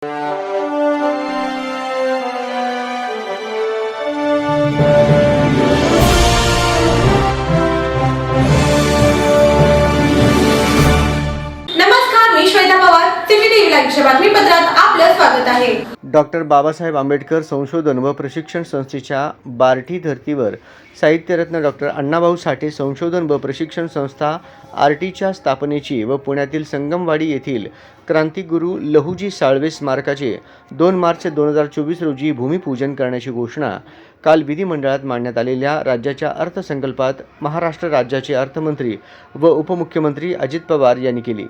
Música doctor Babasaheb Ambedkar संशोधन व प्रशिक्षण संस्थेच्या बार्टी धर्तीवर साहित्यरत्न डॉक्टर अण्णाभाऊ साठे संशोधन व प्रशिक्षण संस्था आर टीच्या स्थापनेची व पुण्यातील संगमवाडी येथील क्रांतिगुरू लहुजी साळवे स्मारकाचे दोन मार्च दोन हजार चोवीस रोजी भूमिपूजन करण्याची घोषणा काल विधिमंडळात मांडण्यात आलेल्या राज्याच्या अर्थसंकल्पात महाराष्ट्र राज्याचे अर्थमंत्री व उपमुख्यमंत्री अजित पवार यांनी केली.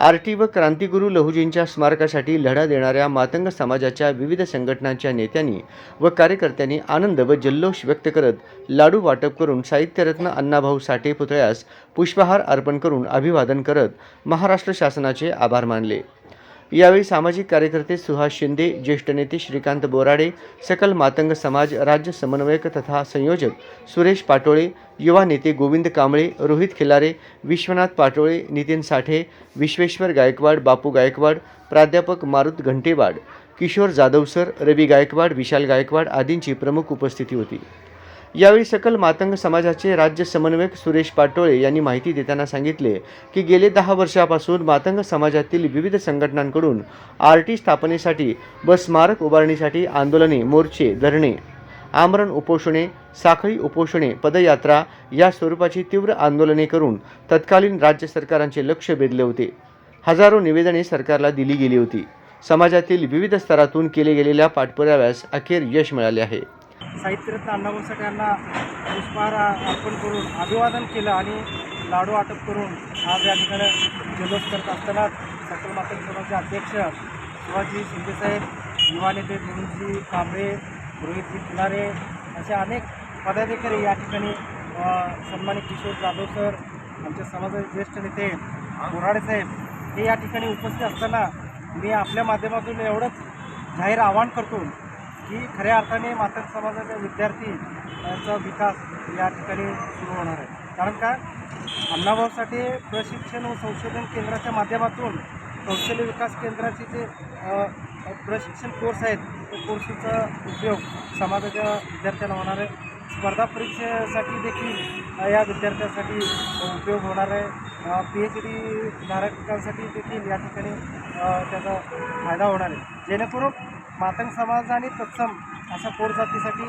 आर टी व क्रांतिगुरू लहुजींच्या स्मारकासाठी लढा देणाऱ्या मातंग समाजाच्या विविध संघटनांच्या नेत्यांनी व कार्यकर्त्यांनी आनंद व जल्लोष व्यक्त करत लाडू वाटप करून साहित्यरत्न अण्णाभाऊ साठे पुतळ्यास पुष्पहार अर्पण करून अभिवादन करत महाराष्ट्र शासनाचे आभार मानले. यावेळी सामाजिक कार्यकर्ते सुहास शिंदे ज्येष्ठ नेते श्रीकांत बोराडे सकल मातंग समाज राज्य समन्वयक तथा संयोजक सुरेश पाटोळे युवा नेते गोविंद कांबळे रोहित खिलारे विश्वनाथ पाटोळे नितीन साठे विश्वेश्वर गायकवाड बापू गायकवाड प्राध्यापक मारुत घंटेवाड किशोर जाधव सर रवी गायकवाड विशाल गायकवाड आदींची प्रमुख उपस्थिती होती. यावेळी सकल मातंग समाजाचे राज्य समन्वयक सुरेश पाटोळे यांनी माहिती देताना सांगितले की गेले दहा वर्षापासून मातंग समाजातील विविध संघटनांकडून आर टी स्थापनेसाठी व स्मारक उभारणीसाठी आंदोलने मोर्चे धरणे आमरण उपोषणे साखळी उपोषणे पदयात्रा या स्वरूपाची तीव्र आंदोलने करून तत्कालीन राज्य सरकारांचे लक्ष वेधले होते. हजारो निवेदने सरकारला दिली गेली होती. समाजातील विविध स्तरातून केले गेलेल्या पाठपुराव्यास अखेर यश मिळाले आहे. साहित्यरत्न अण्णाभाऊ साठे यांना पुष्पहार अर्पण करून अभिवादन केलं आणि लाडू वाटप करून आज या ठिकाणी जल्लोष करत असताना सकल माता समाजचे अध्यक्ष शिवाजी शिंदेसाहेब युवा नेते दिलीपजी कांबळे रोहितजी फुलारे असे अनेक पदाधिकारी या ठिकाणी सन्मानित किशोर जाधव सर आमच्या समाजाचे ज्येष्ठ नेते बोराडे साहेब हे या ठिकाणी उपस्थित असताना मी आपल्या माध्यमातून एवढंच जाहीर आवाहन करतो. की खऱ्या अर्थाने मातंग समाजाच्या विद्यार्थीचा विकास या ठिकाणी सुरू होणार आहे. कारण का? अण्णाभाऊसाठी प्रशिक्षण व संशोधन केंद्राच्या माध्यमातून कौशल्य विकास केंद्राचे जे प्रशिक्षण कोर्स आहेत त्या कोर्सचा उपयोग समाजाच्या विद्यार्थ्यांना होणार आहे. स्पर्धा परीक्षेसाठी देखील या विद्यार्थ्यांसाठी उपयोग होणार आहे. पी एच डी धारकांसाठी देखील या ठिकाणी त्याचा फायदा होणार आहे. जेणेकरून मातंग समाज आणि तत्सम अशा पोट जातीसाठी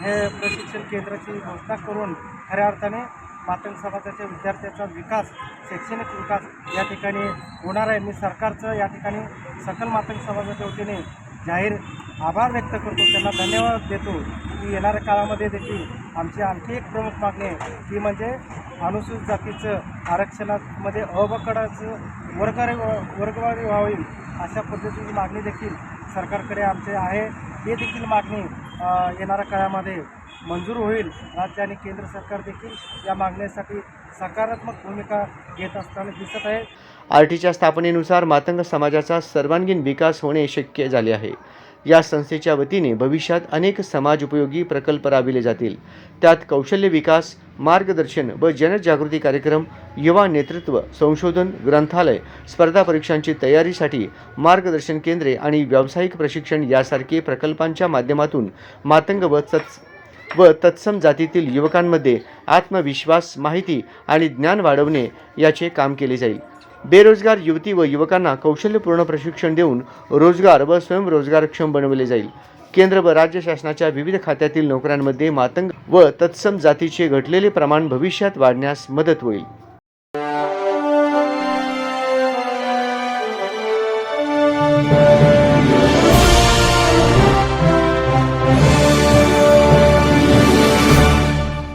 हे प्रशिक्षण केंद्राची घोषणा करून खऱ्या अर्थाने मातंग समाजाच्या विद्यार्थ्यांचा विकास शैक्षणिक विकास या ठिकाणी होणार आहे. मी सरकारचं या ठिकाणी सकल मातंग समाजाच्या वतीने जाहीर आभार व्यक्त करतो. त्यांना धन्यवाद देतो की येणाऱ्या काळामध्ये देखील आमची आणखी एक प्रमुख मागणी आहे. ती म्हणजे अनुसूचित जातीचं आरक्षणामध्ये अबकडाचं वर्गवारी वर्गवारी व्हावी अशा पद्धतीची मागणी देखील सरकारकडे आमचे आहे. ते देखील मागणी येणाऱ्या काळामध्ये मंजूर होईल. राज्य आणि केंद्र सरकार देखील या मागण्यासाठी सकारात्मक भूमिका घेत असताना दिसत आहे. आर टीच्या स्थापनेनुसार मातंग समाजाचा सर्वांगीण विकास होणे शक्य झाले आहे. या संस्थेच्या वतीने भविष्यात अनेक समाजोपयोगी प्रकल्प राबविले जातील. त्यात कौशल्य विकास मार्गदर्शन व जनजागृती कार्यक्रम युवा नेतृत्व संशोधन ग्रंथालय स्पर्धा परीक्षांची तयारीसाठी मार्गदर्शन केंद्रे आणि व्यावसायिक प्रशिक्षण यासारखे प्रकल्पांच्या माध्यमातून मातंग व तत्स व तत्सम जातीतील युवकांमध्ये आत्मविश्वास माहिती आणि ज्ञान वाढवणे याचे काम केले जाईल. बेरोजगार युवती व युवकांना कौशल्यपूर्ण प्रशिक्षण देऊन रोजगार व स्वयंरोजगारक्षम बनवले जाईल. केंद्र व राज्य शासनाच्या विविध खात्यातील नोकऱ्यांमध्ये मातंग व तत्सम जातीचे घटलेले प्रमाण भविष्यात वाढण्यास मदत होईल.